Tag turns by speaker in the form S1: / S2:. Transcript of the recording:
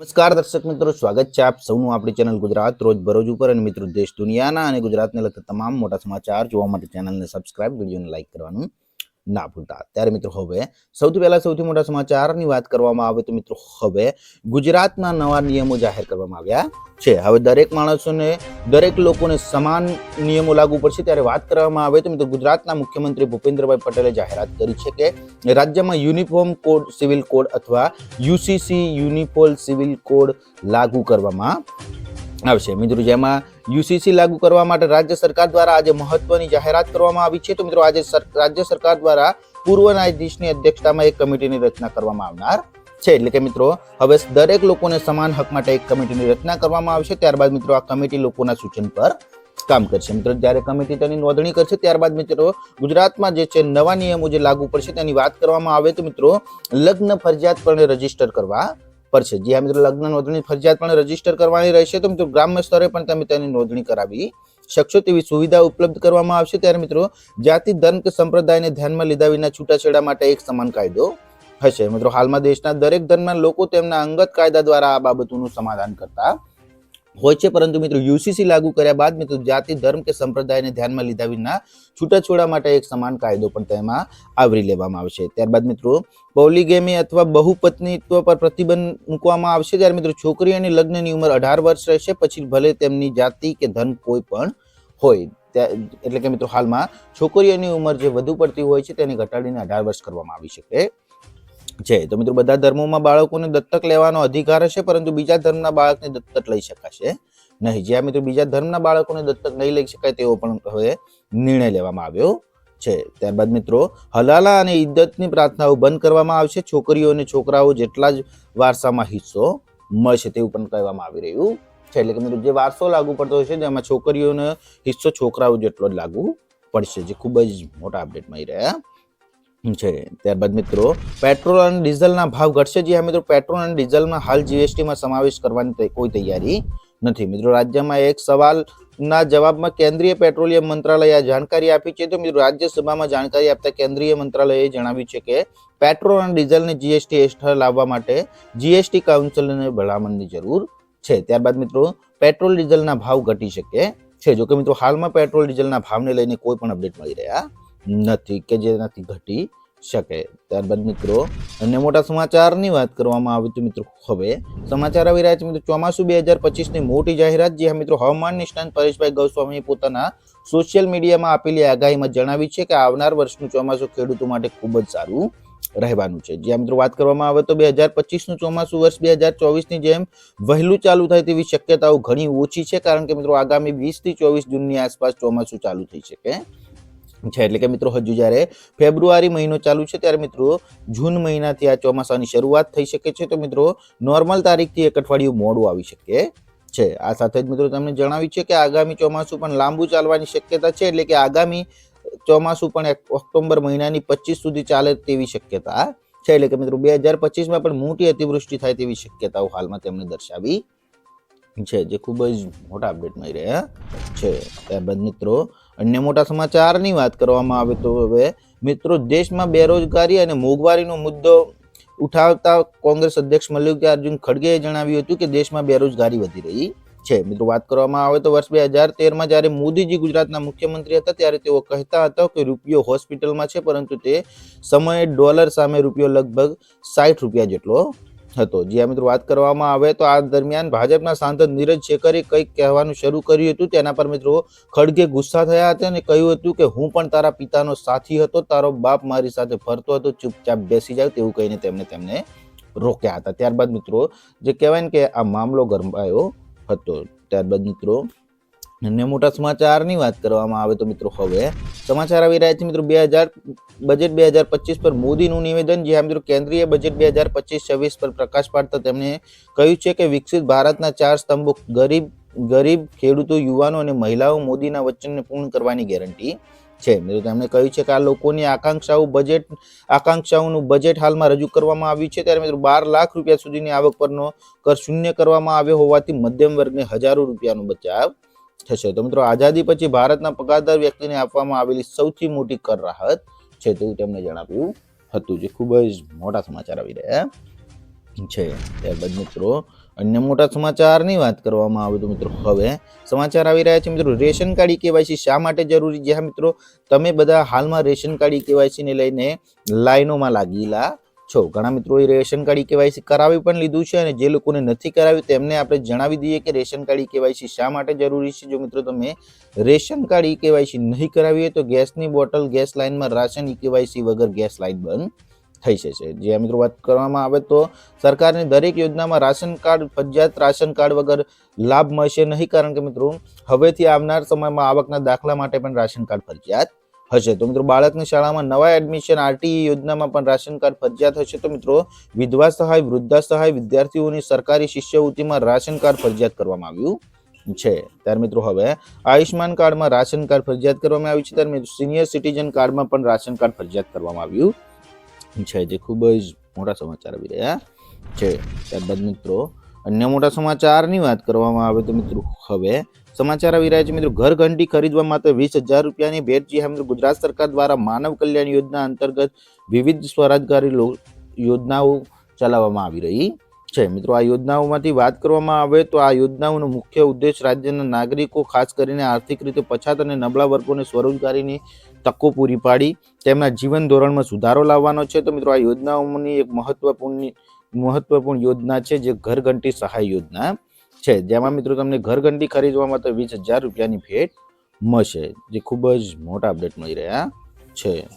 S1: નમસ્કાર દર્શક મિત્રો, સ્વાગત છે આપ સૌનું આપણી ચેનલ ગુજરાત રોજ બરોજ ઉપર અને મિત્રો દેશ દુનિયાના અને ગુજરાતને લગતા તમામ મોટા સમાચાર જોવા માટે ચેનલને સબસ્ક્રાઇબ વિડીયોને લાઇક કરવાનું ના ભૂલતા. ત્યારે મિત્રો હવે સૌથી પહેલા સૌથી મોટા સમાચારની વાત કરવામાં આવે તો મિત્રો હવે ગુજરાતના નવા નિયમો જાહેર કરવામાં આવ્યા છે. હવે દરેક માણસોને, દરેક લોકોને સમાન નિયમો લાગુ પડશે. ત્યારે વાત કરવામાં આવે તો મિત્રો ગુજરાતના મુખ્યમંત્રી ભૂપેન્દ્રભાઈ પટેલે જાહેરાત કરી છે કે રાજ્યમાં યુનિફોર્મ કોડ, સિવિલ કોડ અથવા યુસીસી યુનિફોર્મ સિવિલ કોડ લાગુ કરવામાં આવશે. મિત્રો, જેમાં યુસીસી લાગુ કરવા માટે રાજ્ય સરકાર દ્વારા આજે મહત્વની જાહેરાત કરવામાં આવી છે. તો મિત્રો, આજે રાજ્ય સરકાર દ્વારા પૂર્વ ન્યાયાધીશની અધ્યક્ષતામાં એક કમિટીની રચના કરવામાં આવનાર છે. એટલે કે મિત્રો, હવે દરેક લોકોને સમાન હક માટે એક કમિટીની રચના કરવામાં આવશે. ત્યારબાદ મિત્રો, આ કમિટી લોકોના સૂચન પર કામ કરશે. મિત્રો, જ્યારે કમિટી તેની નોંધણી કરશે, ત્યારબાદ મિત્રો, ગુજરાતમાં જે છે નવા નિયમો જે લાગુ પડશે તેની વાત કરવામાં આવે તો મિત્રો, લગ્ન ફરજિયાતપણે રજિસ્ટર કરવા પડશે છે. જ્યાં મિત્રો લગ્ન નોંધણી ફરજિયાત પણ રજિસ્ટર કરવાની રહેશે તો મિત્રો ગ્રામ્ય સ્તરે પણ તમે તેની નોંધણી કરાવી શકશો તેવી સુવિધા ઉપલબ્ધ કરવામાં આવશે. ત્યારે મિત્રો, જાતિ, ધર્મ કે સંપ્રદાયને ધ્યાનમાં લીધા વિના છૂટાછેડા માટે એક સમાન કાયદો હશે. મિત્રો, હાલમાં દેશના દરેક ધર્મના લોકો તેમના અંગત કાયદા દ્વારા આ બાબતોનું સમાધાન કરતા હોય છે, પરંતુ મિત્રો યુસીસી લાગુ કર્યા બાદ મિત્રો જાતિ, ધર્મ કે સંપ્રદાયને ધ્યાનમાં લીધા વિના છૂટાછોડા માટે એક સમાન કાયદો પણ તેમાં આવરી લેવામાં આવશે. ત્યારબાદ મિત્રો પોલીગેમી અથવા બહુપત્નીત્વ પર પ્રતિબંધ મૂકવામાં આવશે. ત્યારે મિત્રો છોકરી અને લગ્નની ઉંમર અઢાર વર્ષ રહેશે, પછી ભલે તેમની જાતિ કે ધર્મ કોઈ પણ હોય એટલે કે મિત્રો હાલમાં છોકરીઓની ઉંમર જે વધુ પડતી હોય છે, તેને ઘટાડીને અઢાર વર્ષ કરવામાં આવી શકે. છે. તો મિત્રો, બધા ધર્મોમાં બાળકોને દત્તક લેવાનો અધિકાર હશે પરંતુ બીજા ધર્મના બાળકને દત્તક લઈ શકાશે નહીં. જ્યાં મિત્રો બીજા ધર્મના બાળકોને દત્તક નહીં લઈ શકાય તેવો પણ હવે નિર્ણય લેવામાં આવ્યો છે. ત્યારબાદ મિત્રો, હલાલા અને ઇદ્દતની પ્રાર્થનાઓ બંધ કરવામાં આવશે. છોકરીઓ અને છોકરાઓ જેટલા જ વારસામાં હિસ્સો મળશે તેવું પણ કહેવામાં આવી રહ્યું છે. એટલે કે મિત્રો, જે વારસો લાગુ પડતો હશે તેમાં છોકરીઓનો હિસ્સો છોકરાઓ જેટલો જ લાગુ પડશે, જે ખૂબ જ મોટા અપડેટ મળી રહ્યા. છે. ત્યારબાદ મિત્રો, પેટ્રોલ અને ડીઝલના ભાવ ઘટશે જે મિત્રો. પેટ્રોલ અને ડીઝલમાં હાલ જીએસટીમાં સમાવેશ કરવાની કોઈ તૈયારી નથી. મિત્રો, રાજ્યમાં એક સવાલના જવાબમાં કેન્દ્રીય પેટ્રોલિયમ મંત્રાલયે આ જાણકારી આપી છે. તો મિત્રો, રાજ્યસભામાં જાણકારી આપતા કેન્દ્રીય મંત્રાલયે જણાવ્યું છે કે, પેટ્રોલ અને ડીઝલને જીએસટી હેઠળ લાવવા માટે જીએસટી કાઉન્સિલને ભલામણની જરૂર છે. ત્યારબાદ મિત્રો, પેટ્રોલ ડીઝલના ભાવ ઘટી શકે છે. જો કે મિત્રો, હાલમાં પેટ્રોલ ડીઝલના ભાવને લઈને કોઈ પણ અપડેટ મળી રહ્યા નથી કે જેનાથી ઘટી શકે. ત્યારબાદ મિત્રો અન્ય મોટા સમાચારની વાત કરવામાં આવે તો મિત્રો, હવે સમાચાર આવી રહ્યા છે મિત્રો, ચોમાસું બે હજાર પચીસની મોટી જાહેરાત જે મિત્રો હવામાન નિષ્ણાંત પરેશભાઈ ગૌસ્વામીએ પોતાના સોશિયલ મીડિયામાં આપેલી આગાહીમાં જણાવી છે કે આવનાર વર્ષનું ચોમાસું ખેડૂતો માટે ખૂબ જ સારું રહેવાનું છે. જ્યાં મિત્રો વાત કરવામાં આવે તો બે હજાર પચીસનું ચોમાસું વર્ષ બે હજાર ચોવીસની જેમ વહેલું ચાલુ થાય તેવી શક્યતાઓ ઘણી ઓછી છે, કારણ કે મિત્રો આગામી વીસથી ચોવીસ જૂનની આસપાસ ચોમાસું ચાલુ થઈ શકે. છે. એટલે કે મિત્રો હજુ જ્યારે ફેબ્રુઆરી મહિનો ચાલુ છે, ત્યારે મિત્રો જૂન મહિનાથી આ ચોમાસાની શરૂઆત થઈ શકે છે. તો મિત્રો નોર્મલ તારીખથી એક અઠવાડિયું મોડું આવી શકે છે. આ સાથે જ મિત્રો તમને જણાવ્યું છે કે આગામી ચોમાસું પણ લાંબુ ચાલવાની શક્યતા છે. એટલે કે આગામી ચોમાસું પણ ઓક્ટોબર મહિનાની પચીસ સુધી ચાલે તેવી શક્યતા છે. એટલે કે મિત્રો બે હજાર પચીસમાં પણ મોટી અતિવૃષ્ટિ થાય તેવી શક્યતાઓ હાલમાં તેમણે દર્શાવી છે, જે ખૂબ જ મોટા અપડેટ મળી રહ્યા છે. ત્યારબાદ મિત્રો અન્ય મોટા સમાચારની વાત કરવામાં આવે તો હવે મિત્રો દેશમાં બેરોજગારી અને મોંઘવારીનો મુદ્દો ઉઠાવતા કોંગ્રેસ અધ્યક્ષ મલ્લિકાર્જુન ખડગેએ જણાવ્યું હતું કે દેશમાં બેરોજગારી વધી રહી છે. મિત્રો વાત કરવામાં આવે તો વર્ષ બે હજાર તેરમાં જ્યારે મોદીજી ગુજરાતના મુખ્યમંત્રી હતા ત્યારે તેઓ કહેતા હતા કે રૂપિયો હોસ્પિટલમાં છે પરંતુ તે સમયે ડોલર સામે રૂપિયો લગભગ સાઠ રૂપિયા જેટલો હતો. જ્યાં મિત્રો વાત કરવામાં આવે તો આ દરમિયાન ભાજપના સાંસદ નીરજ શેખરે કંઈક કહેવાનું શરૂ કર્યું હતું. તેના પર મિત્રો ખડગે ગુસ્સા થયા હતા અને કહ્યું હતું કે, હું પણ તારા પિતાનો સાથી હતો. તારો બાપ મારી સાથે ફરતો હતો, ચૂપચાપ બેસી જાવ, તેવું કહીને તેમણે તેમને રોક્યા હતા. ત્યારબાદ મિત્રો જે કહેવાય ને કે આ મામલો ગરમાયો હતો. ત્યારબાદ મિત્રો અન્ય મોટા સમાચારની વાત કરવામાં આવે તો મિત્રો હવે, સમાચાર આવી રહ્યા છે મિત્રો બે હજાર બજેટ બે હજાર પચીસ પર મોદીનું નિવેદન, જે મિત્રો કેન્દ્રીય બજેટ બે હજાર પચીસ, છવ્વીસ પર પ્રકાશ પાડતા તેમણે કહ્યું છે કે વિકસિત ભારતના ચાર સ્તંભો, ગરીબ ગરીબ ખેડૂતો, યુવાનો અને મહિલાઓ મોદીના વચનને પૂર્ણ કરવાની ગેરંટી છે. મિત્રો તેમણે કહ્યું છે કે આ લોકોની આકાંક્ષાઓ બજેટ આકાંક્ષાઓનું બજેટ હાલમાં રજૂ કરવામાં આવ્યું છે. ત્યારે મિત્રો બાર લાખ રૂપિયા સુધીની આવક પરનો કર શૂન્ય કરવામાં આવ્યો હોવાથી મધ્યમ વર્ગને હજારો રૂપિયાનો બચાવ થશે. તો મિત્રો આઝાદી પછી ભારતના પગારદાર વ્યક્તિને આપવામાં આવેલી સૌથી મોટી કર રાહત છે તેવું તેમણે જણાવ્યું હતું, જે ખૂબ જ મોટા સમાચાર આવી રહ્યા છે. ત્યારબાદ મિત્રો, અન્ય મોટા સમાચારની વાત કરવામાં આવે તો મિત્રો હવે સમાચાર આવી રહ્યા છે. મિત્રો, રેશન કાર્ડ કેવાયસી શા માટે જરૂરી? છે મિત્રો, તમે બધા હાલમાં રેશન કાર્ડ કેવાયસીને લઈને લાઈનોમાં લાગેલા છો. ઘણા મિત્રોએ રેશન કાર્ડ કેવાયસી કરાવી પણ લીધું છે અને જે લોકોને નથી કરાવ્યું તેમને આપણે જણાવી દઈએ કે રેશન કાર્ડ કેવાયસી શા માટે જરૂરી છે. જો મિત્રો તમે રેશન કાર્ડ કેવાયસી નહીં કરાવી હોય તો ગેસની બોટલ, ગેસ લાઇનમાં રાશન કેવાયસી વગર ગેસ લાઇન બંધ થઈ જશે. જે મિત્રો વાત કરવામાં આવે તો સરકારની દરેક યોજનામાં રાશન કાર્ડ, ફરજિયાત રાશન કાર્ડ વગર લાભ મળશે નહીં. કારણ કે મિત્રો, હવેથી આવનાર સમયમાં આવકના દાખલા માટે પણ રાશન કાર્ડ ફરજિયાત હશે. તો મિત્રો, બાળકની શાળામાં નવા એડમિશન આરટીઈ યોજનામાં પણ રાશન કાર્ડ ફરજિયાત હશે તો મિત્રો, વિધવા સહાય, વૃદ્ધા સહાય, વિદ્યાર્થીઓની સરકારી શિષ્યવૃત્તિમાં રાશન કાર્ડ ફરજિયાત કરવામાં આવ્યું છે. ત્યારે મિત્રો, હવે આયુષ્માન કાર્ડમાં રાશન કાર્ડ ફરજિયાત કરવામાં આવ્યું છે. ત્યારે મિત્રો સિનિયર સિટીઝન કાર્ડમાં પણ રાશન કાર્ડ ફરજિયાત કરવામાં આવ્યું છે. જે ખૂબ જ મોટા સમાચાર આવી રહ્યા છે. ત્યારબાદ મિત્રો અન્ય મોટા સમાચારની વાત કરવામાં આવે તો મિત્રો, હવે સમાચાર આવી રહ્યા છે મિત્રો ઘર ઘંટી ખરીદવા માટે વીસ હજાર રૂપિયાની ભેટ જે મિત્રો ગુજરાત સરકાર દ્વારા માનવ કલ્યાણ યોજના અંતર્ગત વિવિધ સ્વરોજગારી યોજનાઓ ચલાવવામાં આવી રહી છે. મિત્રો, આ યોજનાઓમાંથી વાત કરવામાં આવે તો આ યોજનાઓનો મુખ્ય ઉદ્દેશ રાજ્યના નાગરિકો, ખાસ કરીને આર્થિક રીતે પછાત અને નબળા વર્ગોને સ્વરોજગારીની તકો પૂરી પાડી, તેમના જીવન ધોરણમાં સુધારો લાવવાનો છે. તો મિત્રો, આ યોજનાઓની એક મહત્વપૂર્ણ મહત્વપૂર્ણ યોજના છે, જે ઘર ઘંટી સહાય યોજના છે. જેમાં મિત્રો, તમને ઘર ઘંટી ખરીદવા માટે વીસ હજાર રૂપિયાની ભેટ મળશે, જે ખૂબ જ મોટા અપડેટ મળી રહ્યા છે.